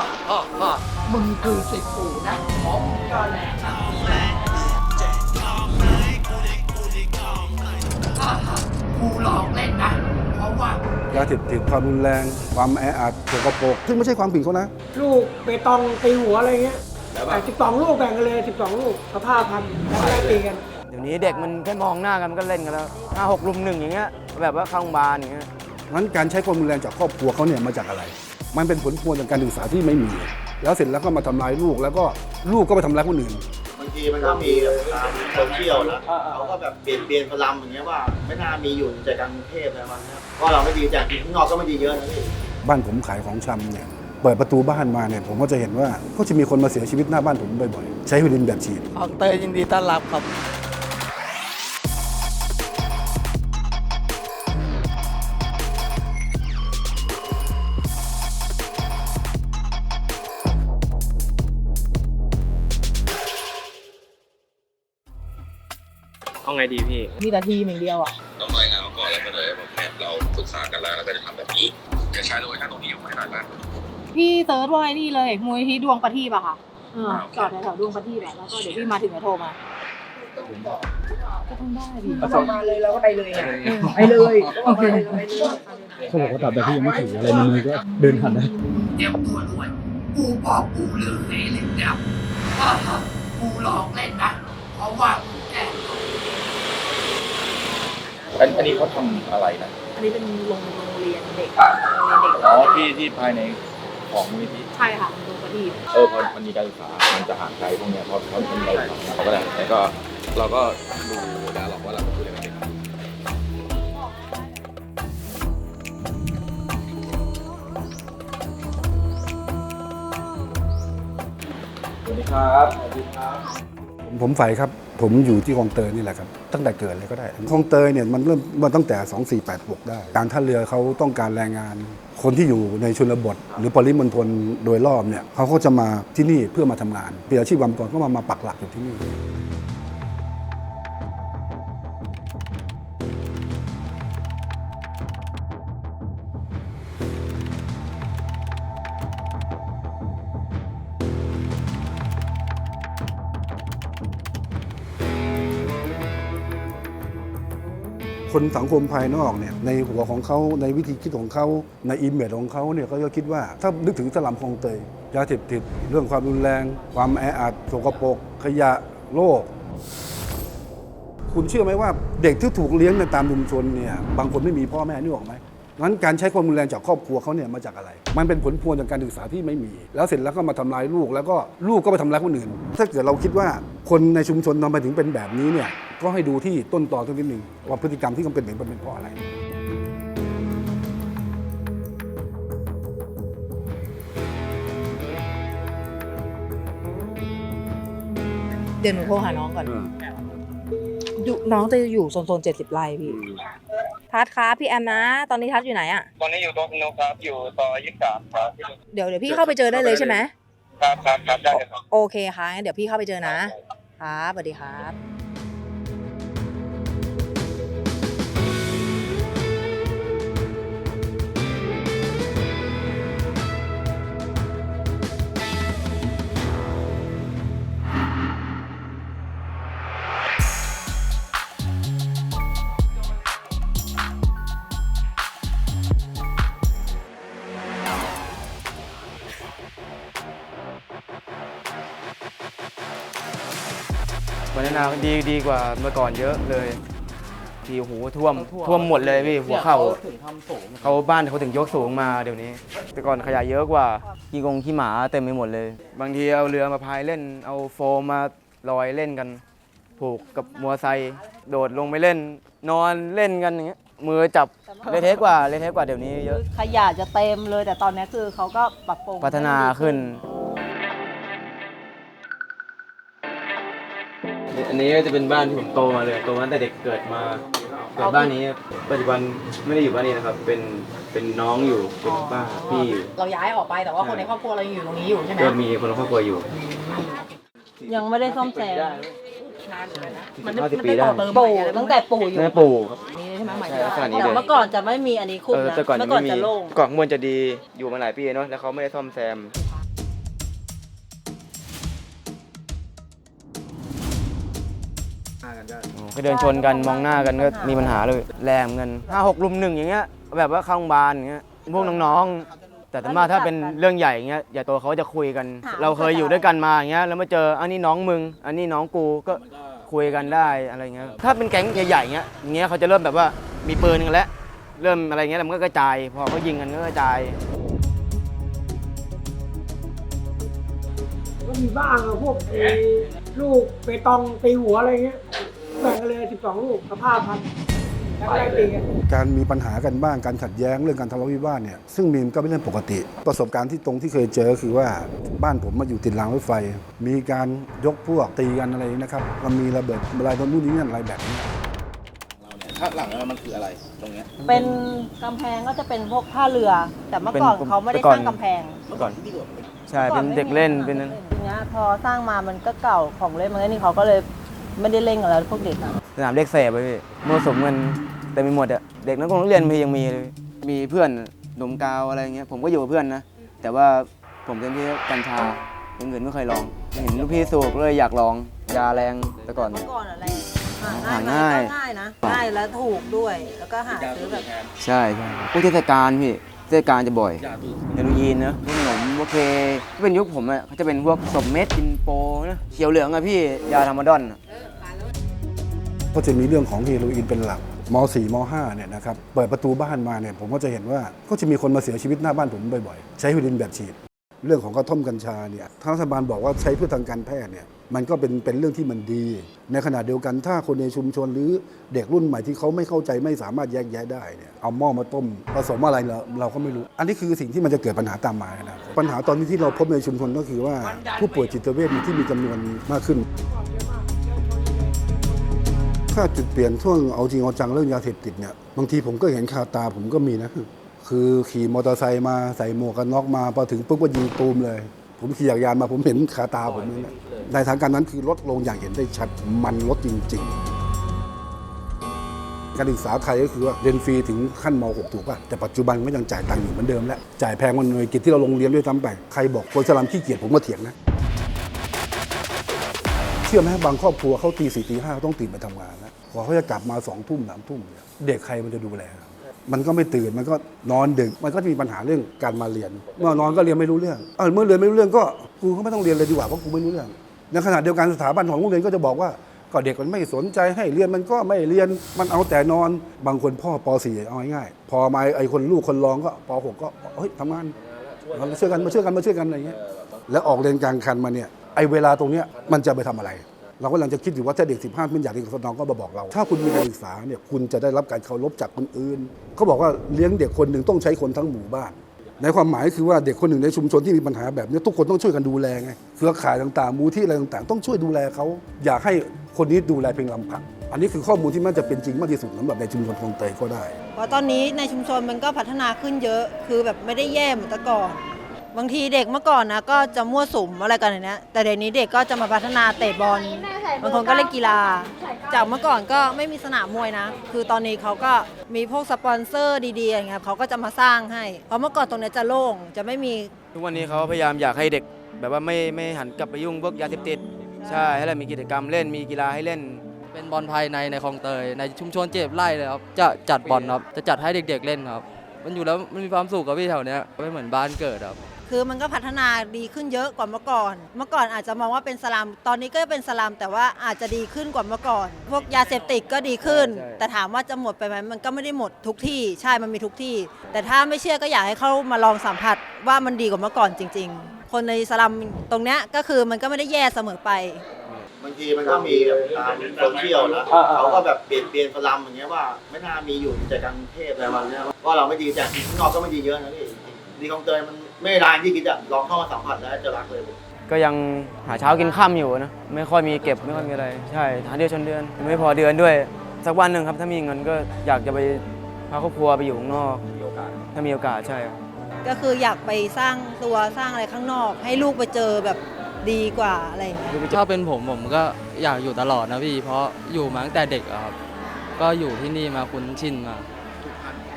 อฮ่าฮ่ามึงคือสิทธิ์ปู่นะของก็แหละอ่าฮ่ากูหลอกเล่นนะเพราะว่ายาเสพติดความรุนแรง ความแออัดสกปรกซึ่งไม่ใช่ความผิดเขานะ ลูกเปตองตีหัวอะไรเงี้ยแต่สิบสองลูกแบ่งกันเลยสิบสองลูกสภาพพันแล้วก็ได้ตีกัน เดี๋ยวนี้เด็กมันแค่มองหน้ากันมันก็เล่นกันแล้วห้าหกลุมหนึ่งอย่างเงี้ยแบบว่าเข้าโรงพยาบาลอย่างเงี้ย งั้นการใช้ความรุนแรงจากครอบครัวเขาเนี่ยมาจากอะไร มันเป็นผลพวงจากการศึกษาที่ไม่มี แล้วเสร็จแล้วก็มาทำร้ายลูก แล้วก็ลูกก็ไปทำร้ายคนอื่น บางทีมันก็มีแบบตามโซเชียลนะเขาก็แบบเปลี่ยนเปลี่ยนพลังอย่างเงี้ยว่า ไม่น่ามีอยู่ใจกลางกรุงเทพอะไรประมาณเนี้ยก็เราไม่ดีจากที่ข้างนอกก็ไม่ดีเยอะนะพี่บ้านผมขายของชำเนี่ยเปิดประตูบ้านมาเนี่ยผมก็จะเห็นว่าก็จะมีคนมาเสียชีวิตหน้าบ้านผมบ่อยๆ ใช้วิลินแบบฉีด ออกเตยยินดีต้อนรับครับ เอาไงดีพี่ มีแต่ทีมอย่างเดียวอะต้องรายงานมาก่อนแล้วก็เลยบอกเนี่ยเราปรึกษากันแล้วแล้วก็จะทำแบบนี้จะใช้โลเคชั่นตรงนี้อยู่ไหมได้ไหมพี่เซิร์ชว่าไอ้นี่เลยมูลที่ดวงประทีปอะค่ะเออจอดแถวๆดวงประทีปอะแล้วก็เดี๋ยวพี่มาถึงก็โทรมา ก็ต้องได้ดิก็บอกมาเลยเราก็ไปเลยอะไปเลยก็บอกมาเลยเราไปเลย เขาบอกว่าตราบใดที่ยังไม่ถืออะไรในมือก็เดินผ่านได้ เดี๋ยวตัวด้วยกูบอกกูลืมเล่นแล้วฮ่าฮ่ากูหลอกเล่นนะเพราะว่ากูแกล้ง อันอันนี้เขาทำอะไรนะอันนี้เป็นโรงโรงเรียนเด็กโรงเรียนเด็กอ๋อที่ที่ภายในของมูลนิธิใช่ค่ะดวงประทีปเออพอมันมีการศึกษามันจะห่างไกลพวกเนี้ยเพราะเขาเป็นเราเราก็ได้แต่ก็เราก็ดูดาหรอกว่าเราคุยอะไรกันเป็นสวัสดีครับสวัสดีครับ ผมใฝ่ครับ ผมอยู่ที่คลองเตยนี่แหละครับ ตั้งแต่เกิดเลยก็ได้คลองเตยเนี่ยมันเริ่มมาตั้งแต่ 2486 ได้ การท่าเรือเขาต้องการแรงงาน คนที่อยู่ในชนบท หรือปริมณฑลโดยรอบเนี่ยเขาก็จะมาที่นี่เพื่อมาทำงานเปียอาชีพวามกรก็มามาปักหลักอยู่ที่นี่ คนสังคมภายนอกเนี่ยในหัวของเขาในวิธีคิดของเขาในอิมเมจของเขาเนี่ยเขาจะคิดว่าถ้านึกถึงสลัมคลองเตยยาเสพติดเรื่องความรุนแรง ความแออัดสกปรกขยะโรคคุณเชื่อไหมว่าเด็กที่ถูกเลี้ยงในตามชุมชนเนี่ยบางคนไม่มีพ่อแม่นี่ออกไหม งั้นการใช้ความรุนแรงจากครอบครัวเขาเนี่ยมาจากอะไร มันเป็นผลพวงจากการศึกษาที่ไม่มี แล้วเสร็จแล้วก็มาทำร้ายลูก แล้วก็ลูกก็ไปทำร้ายคนอื่น ถ้าเกิดเราคิดว่าคนในชุมชนทำไมถึงเป็นแบบนี้เนี่ย ก็ให้ดูที่ต้นตอสักนิดหนึ่งว่าพฤติกรรมที่เขาเป็นอย่างนี้มันเป็นเพราะอะไรเดี๋ยวหนูโทรหาน้องก่อนอยู่น้องจะอยู่โซนโซนเจ็ดสิบไร่พี่ ทัศครับพี่แอมนะ ตอนนี้ทัศอยู่ไหนอะตอนนี้อยู่โต๊ะพิโนครับอยู่ต่อยี่สิบสามครับเดี๋ยวเดี๋ยวพี่เข้าไปเจอได้เลยใช่ไหมครับครับครับได้เลยครับโอเคค่ะงั้นเดี๋ยวพี่เข้าไปเจอนะครับสวัสดีครับ วันนี้นาดีดีกว่าเมื่อก่อนเยอะเลยทีโอ้โหท่วมท่วมหมดเลยพี่หัวเข่าถึงทำสูงเขาบ้านเขาถึงยกสูงมาเดี๋ยวนี้ แต่ก่อนขยะเยอะกว่าขี้กงขี้หมาเต็มไปหมดเลย บางทีเอาเรือมาพายเล่น เอาโฟมมาลอยเล่นกัน ผูกกับมัวไซค์โดดลงไปเล่น นอนเล่นกันอย่างเงี้ยมือจับเละเทะกว่าเละเทะกว่าเดี๋ยวนี้เยอะขยะจะเต็มเลยแต่ตอนนี้คือเขาก็ปรับปรุงพัฒนาขึ้น อันนี้ก็จะเป็นบ้านที่ผมโตมาเลยโตมาตั้งแต่เด็กเกิดมาเกิดบ้านนี้ปัจจุบันไม่ได้อยู่บ้านนี้นะครับ เป็นเป็นน้องอยู่เป็นป้าพี่อยู่เราย้ายออกไปแต่ว่าคนในครอบครัวเรายังอยู่ตรงนี้อยู่ใช่ไหมก็มีคนในครอบครัวอยู่ยังไม่ได้ซ่อมแซมมันห้าสิบปีได้ปู่ตั้งแต่ปู่อยู่แม่ปู่ครับนี่ใช่ไหมหมายถึใช่งลักษณะนี้ว่าเลยเมื่อก่อนจะไม่มีอันนี้คุมเออนะแต่ก่อนเมื่ยัองก่อนไม่มีจะโล่งก่อนข้างบนจะดีอยู่มาหลายปีเนาะแล้วเขาไม่ได้ซ่อมแซม โอ้ก็เดินชนกันมองหน้ากันก็มีปัญหาเลยแรงเหมือนกันห้าหกลุมหนึ่งอย่างเงี้ยแบบว่าเข้าโรงพยาบาลอย่างเงี้ยพวกน้องๆ แต่ถ้ามาถ้าเป็นเรื่องใหญ่อย่างเงี้ยใหญ่โตเขาจะคุยกัน เราเคยอยู่ด้วยกันมาอย่างเงี้ยแล้วมาเจออันนี้น้องมึง อันนี้น้องกูก็คุยกันได้อะไรเงี้ยถ้าเป็นแก๊งใหญ่ๆเงี้ยอย่างเงี้ยเขาจะเริ่มแบบว่ามีปืนกันแล้วเริ่มอะไรเงี้ยแล้วมันก็กระจายพอเขายิงกันก็กระจายก็มีบ้างอะพวกไอ้ลูกเปตองตีหัวอะไรเงี้ย แบ่งกันเลยสิบสองลูกสภาพพันแล้วก็ไล่ตีกัน การมีปัญหากันบ้างการขัดแย้งเรื่องการทะเลาะวิวาทเนี่ยซึ่งมีมันก็เป็นเรื่องปกติ ประสบการณ์ที่ตรงที่เคยเจอคือว่าบ้านผมมาอยู่ติดรางรถไฟ มีการยกพวกตีกันอะไรนะครับมันมีระเบิดอะไรตรงนู้นนี่นั่นอะไรแบบนี้ข้างหลังมันคืออะไรตรงเนี้ยเป็นกำแพงก็จะเป็นพวกท่าเรือ แต่เมื่อก่อนเป็นเขาไม่ได้แต่ก่สอนร้างกำแพงก่อนใช่ เป็นเด็กเล่น เป็นนั้น ทีเนี้ยพอสร้างมามันก็เก่าของเล่นมันก็นี่เขาก็เลย ไม่ได้เล่นกันแล้วพวกเด็กอะสนามเด็กเสพไปพี่มั่วสุมกันเต็มไปหมดอะเด็กนักเรียนมียังมีเลยมีเพื่อนดมกาวอะไรเงี้ยผมก็อยู่กับเพื่อนนะ แต่ว่าผมเป็นที่กัญชาอย่างอื่นไม่เคยลองเห็นลูกพี่สูบก็เลยอยากลองยาแรงแต่ก่อน เมื่อก่อนอะไรหาง่ายง่ายนะง่ายแล้วถูกด้วยแล้วก็หาซื้อแบบใช่ใช่พวกเทศกาลพี่เทศกาลจะบ่อยเฮโรอีนนะพวกขนมโอเคถ้าเป็นยุคผมอะเขาจะเป็นพวกสมเม็ดกินโปนะเขียวเหลืองอะพี่ยาธรรมดอนอะ ก็จะมีเรื่องของเฮโรอีนเป็นหลักม .4 ม .5 เนี่ยนะครับเปิดประตูบ้านมาเนี่ยผมก็จะเห็นว่าก็จะมีคนมาเสียชีวิตหน้าบ้านผมบ่อยๆ ใช้เฮโรอีนแบบฉีด เรื่องของกระท่อมกัญชาเนี่ยทางรัฐบาลบอกว่าใช้เพื่อทางการแพทย์เนี่ยมันก็เป็นเป็นเรื่องที่มันดี ในขณะเดียวกันถ้าคนในชุมชนหรือเด็กรุ่นใหม่ที่เขาไม่เข้าใจไม่สามารถแยกแยะได้เนี่ยเอาหม้อมาต้มผสมอะไรเราเราก็ไม่รู้ อันนี้คือสิ่งที่มันจะเกิดปัญหาตามมานะปัญหาตอนนี้ที่เราพบในชุมชนก็คือว่าผู้ป่วยจิตเวชที่มีจำนวนมากขึ้น ถ้าจุดเปลี่ยนช่วงเอาจริงเอาจังเรื่องยาเสพติดเนี่ยบางทีผมก็เห็นคาตาผมก็มีนะ คือขี่มอเตอร์ไซค์มาใส่หมวกกันน็อกมาพอถึงปุ๊บก็ยิงตูมเลย ผมขี่จักรยานมาผมเห็นคาตาผมนี่นะในทางการนั้นคือลดลงอย่างเห็นได้ชัดมันลดจริง ๆ การศึกษาไทยก็คือว่าเรียนฟรีถึงขั้นม .6 ถูกป่ะแต่ปัจจุบันก็ยังจ่ายตังค์อยู่เหมือนเดิมแล้วจ่ายแพงกว่าหน่วยกิจที่เราลงเรียนด้วยซ้ำไปใครบอกคนสลัมขี้เกียจผมก็เถียงนะ ชื่อไหมบางครอบครัวเขาตีสี่ตีห้าต้องตื่นไปทำงานนะกว่าเขาจะกลับมาสองทุ่มสามทุ่มเนี่ยเด็กใครมันจะดูแล มันก็ไม่ตื่นมันก็นอนดึกมันก็จะมีปัญหาเรื่องการมาเรียน เมื่อนอนก็เรียนไม่รู้เรื่องเออเมื่อเรียนไม่รู้เรื่องก็กูก็ไม่ต้องเรียนเลยดีกว่าเพราะกูไม่รู้เรื่องในขณะเดียวกันสถาบันของโรงเรียนก็จะบอกว่าก็เด็กมันไม่สนใจให้เรียนมันก็ไม่เรียนมันเอาแต่นอนบางคนพ่อป .4 เอาง่ายๆพอมาไอ้คนลูกคนรองก็ป .6 ก็เฮ้ยทำงานมาช่วยกันมาช่วยกันมาช่วยกันอะไรอย่างเงี้ยแล้วออกเรียนกลางคันมาเนี่ย ไอ้เวลาตรงเนี้ยมันจะไปทำอะไร เราก็กำลังจะคิดอยู่ว่าถ้าเด็ก 15มันอยากเรียนกับน้องก็มาบอกเรา ถ้าคุณมีการศึกษาเนี่ยคุณจะได้รับการเคารพจากคนอื่นเขาบอกว่าเลี้ยงเด็กคนหนึ่งต้องใช้คนทั้งหมู่บ้าน ในความหมายคือว่าเด็กคนหนึ่งในชุมชนที่มีปัญหาแบบนี้ทุกคนต้องช่วยกันดูแลไงเครือข่ายต่างๆมูลที่อะไรต่างๆ ต้องช่วยดูแลเขาอยากให้คนนี้ดูแลเพียงลำพังอันนี้คือข้อมูลที่มันจะเป็นจริงมากที่สุดสำหรับในชุมชนคลองเตยก็ได้เพราะตอนนี้ในชุมชนมันก็พัฒนาขึ้นเยอะคือแบบไม่ได้แย่เหมือนแต่ก่อน บางทีเด็กเมื่อก่อนนะก็จะมั่วสุมอะไรกันอย่างเนี้ยแต่เดี๋ยวนี้เด็กก็จะมาพัฒนาเตะบอลบางคนก็เล่นกีฬา จากเมื่อก่อนก็ไม่มีสนามมวยนะ คือตอนนี้เขาก็มีพวกสปอนเซอร์ดีๆอย่างเงี้ยเขาก็จะมาสร้างให้เพราะเมื่อก่อนตรงเนี้ยจะโล่งจะไม่มีทุกวันนี้เขาพยายามอยากให้เด็ก แบบว่าไม่ไม่หันกลับไปยุ่งพวกยาเสพติดใช่ให้เรามีกิจกรรมเล่นมีกีฬาให้เล่น เป็นบอลภายในในคลองเตยในชุมชนเจ็บไร่เลยครับจะจัดบอลครับจะจัดให้เด็กๆเล่นครับ มันอยู่แล้วมันมีความสุขกับพี่แถวเนี้ยไม่เหมือนบ้านเกิดครับ คือมันก็พัฒนาดีขึ้นเยอะกว่าเมื่อก่อน เมื่อก่อนอาจจะมองว่าเป็นสลัม ตอนนี้ก็เป็นสลัมแต่ว่าอาจจะดีขึ้นกว่าเมื่อก่อน พวกยาเสพติดก็ดีขึ้น ใช่ แต่ถามว่าจะหมดไปไหมมันก็ไม่ได้หมดทุกที่ ใช่ มันมีทุกที่ แต่ถ้าไม่เชื่อก็อยากให้เข้ามาลองสัมผัสว่ามันดีกว่าเมื่อก่อนจริง ๆ คนในสลัมตรงเนี้ยก็คือมันก็ไม่ได้แย่เสมอไป บางทีมันก็มีแบบตามโซเชียลนะเขาก็แบบเปลี่ยนเปลี่ยนพลัมอย่างเงี้ยว่าไม่น่ามีอยู่ในใจกลางกรุงเทพอะไรประมาณเนี้ยว่าเราไม่ดีแต่ข้างนอกก็ไม่ดีเยอะนะพี่ดีของเตยมัน ไม่ได้ที่คิดอะลองเข้ามาสัมผัสแล้วจะรักเลยก็ยังหาเช้ากินค่ำอยู่นะไม่ค่อยมีเก็บไม่ค่อยมีอะไร ใช่หาเดือนชนเดือน ไม่พอเดือนด้วย สักวันหนึ่งครับถ้ามีเงินก็อยากจะไปพาครอบครัวไปอยู่ข้างนอกถ้ามีโอกาสใช่ครับก็คืออยากไปสร้างตัวสร้างอะไรข้างนอก ให้ลูกไปเจอแบบดีกว่าอะไรอย่างเงี้ยถ้าเป็นผมผมก็อยากอยู่ตลอดนะพี่ เพราะอยู่มาตั้งแต่เด็กอะครับ ก็อยู่ที่นี่มาคุ้นชินมา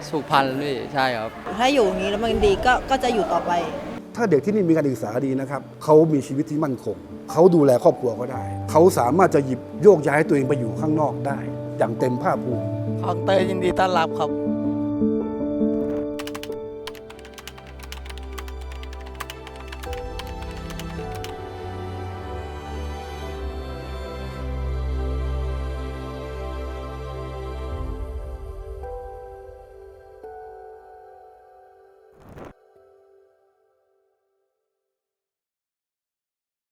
สุขพันธ์พี่ใช่ครับ ถ้าอยู่อย่างนี้แล้วมันดีก็ก็จะอยู่ต่อไป ถ้าเด็กที่นี่มีการศึกษาดีนะครับเขามีชีวิตที่มั่นคงเขาดูแลครอบครัวเขาได้เขาสามารถจะหยิบโยกย้ายตัวเองไปอยู่ข้างนอกได้ อย่างเต็มภาคภูมิคลองเตยยินดีต้อนรับครับ